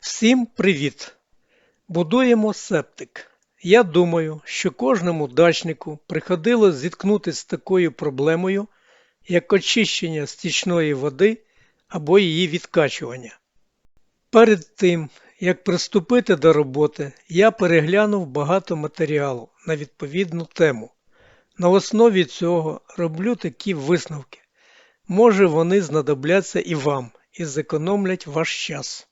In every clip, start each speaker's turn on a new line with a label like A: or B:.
A: Всім привіт! Будуємо септик. Я думаю, що кожному дачнику приходилось зіткнутися з такою проблемою, як очищення стічної води або її відкачування. Перед тим, як приступити до роботи, я переглянув багато матеріалу на відповідну тему. На основі цього роблю такі висновки. Може вони знадобляться і вам і зекономлять ваш час.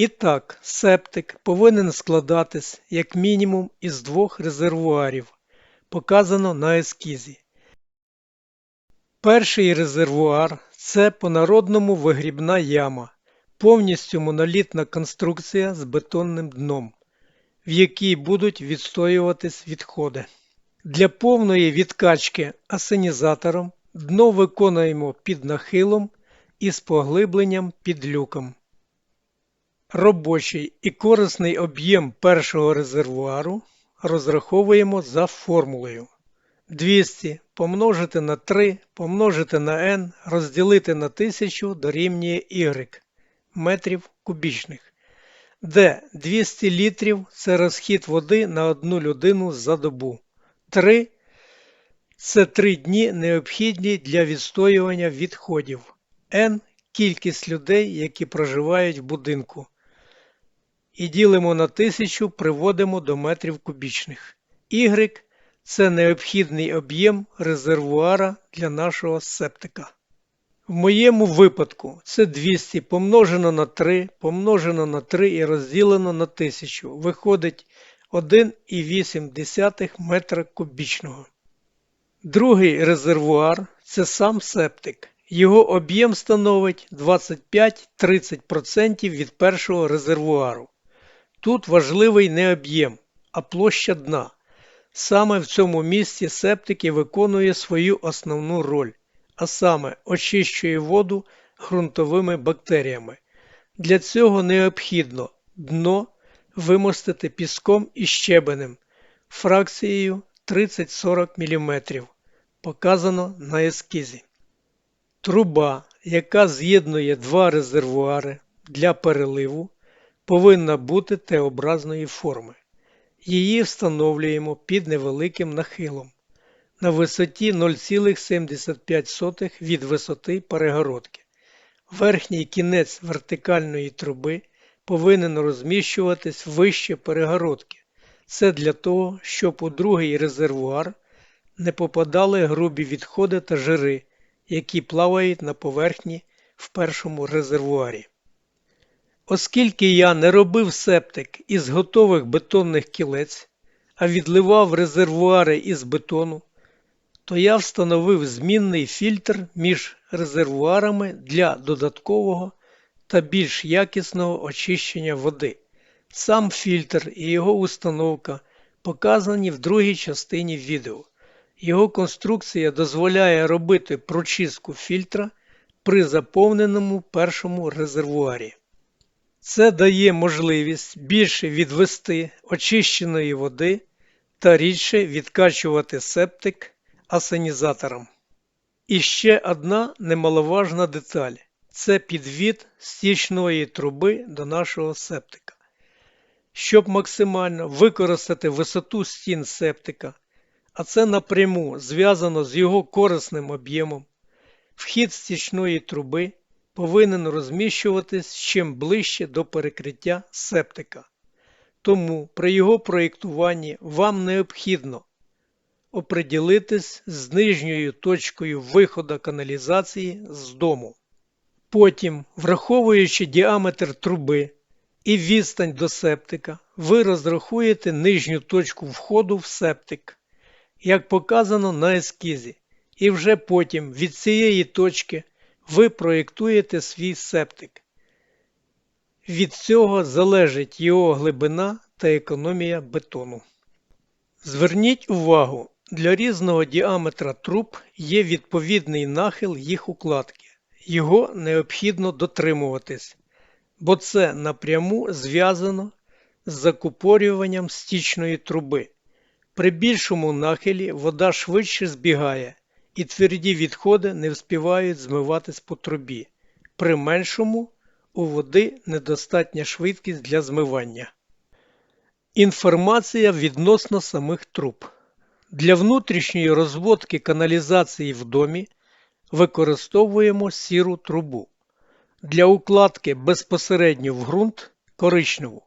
A: І так, септик повинен складатись як мінімум із двох резервуарів, показано на ескізі. Перший резервуар це по-народному вигрібна яма, повністю монолітна конструкція з бетонним дном, в якій будуть відстоюватись відходи. Для повної відкачки асенізатором дно виконуємо під нахилом і з поглибленням під люком. Робочий і корисний об'єм першого резервуару розраховуємо за формулою. 200 помножити на 3 помножити на n розділити на 1000 дорівнює y метрів кубічних, де 200 літрів це розхід води на одну людину за добу. 3 це 3 дні необхідні для відстоювання відходів. N кількість людей, які проживають в будинку. І ділимо на 1000, приводимо до метрів кубічних. Y це необхідний об'єм резервуара для нашого септика. В моєму випадку це 200 помножено на 3, помножено на 3 і розділено на 1000. Виходить 1,8 метра кубічного. Другий резервуар це сам септик. Його об'єм становить 25-30% від першого резервуару. Тут важливий не об'єм, а площа дна. Саме в цьому місці септик і виконує свою основну роль, а саме очищує воду ґрунтовими бактеріями. Для цього необхідно дно вимостити піском і щебенем фракцією 30-40 мм, показано на ескізі. Труба, яка з'єднує два резервуари для переливу, повинна бути Т-образної форми. Її встановлюємо під невеликим нахилом на висоті 0,75 від висоти перегородки. Верхній кінець вертикальної труби повинен розміщуватись вище перегородки. Це для того, щоб у другий резервуар не попадали грубі відходи та жири, які плавають на поверхні в першому резервуарі. Оскільки я не робив септик із готових бетонних кілець, а відливав резервуари із бетону, то я встановив змінний фільтр між резервуарами для додаткового та більш якісного очищення води. Сам фільтр і його установка показані в другій частині відео. Його конструкція дозволяє робити прочистку фільтра при заповненому першому резервуарі. Це дає можливість більше відвести очищеної води та рідше відкачувати септик асенізатором. І ще одна немаловажна деталь це підвід стічної труби до нашого септика. Щоб максимально використати висоту стін септика, а це напряму зв'язано з його корисним об'ємом, вхід стічної труби повинен розміщуватись чим ближче до перекриття септика. Тому при його проєктуванні вам необхідно оприділитись з нижньою точкою виходу каналізації з дому. Потім, враховуючи діаметр труби і відстань до септика, ви розрахуєте нижню точку входу в септик, як показано на ескізі, і вже потім від цієї точки ви проєктуєте свій септик. Від цього залежить його глибина та економія бетону. Зверніть увагу, для різного діаметра труб є відповідний нахил їх укладки. Його необхідно дотримуватись, бо це напряму зв'язано з закупорюванням стічної труби. При більшому нахилі вода швидше збігає і тверді відходи не вспівають змиватись по трубі. при меншому у води недостатня швидкість для змивання. Інформація відносно самих труб. Для внутрішньої розводки каналізації в домі використовуємо сіру трубу. Для укладки безпосередньо в ґрунт коричневу.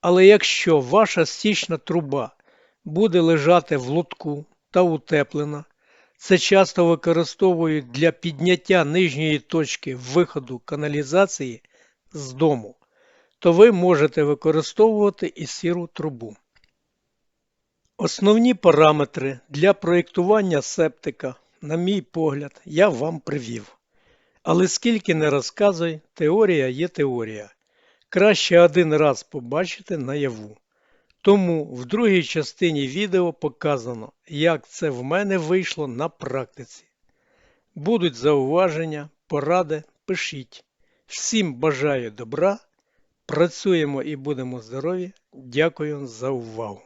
A: Але якщо ваша стічна труба буде лежати в лотку та утеплена, це часто використовують для підняття нижньої точки виходу каналізації з дому, то ви можете використовувати і сіру трубу. Основні параметри для проєктування септика, на мій погляд, я вам привів. Але скільки не розказуй, теорія є теорія. Краще один раз побачити наяву. Тому в другій частині відео показано, як це в мене вийшло на практиці. Будуть зауваження, поради, пишіть. Всім бажаю добра. Працюємо і будемо здорові. Дякую за увагу!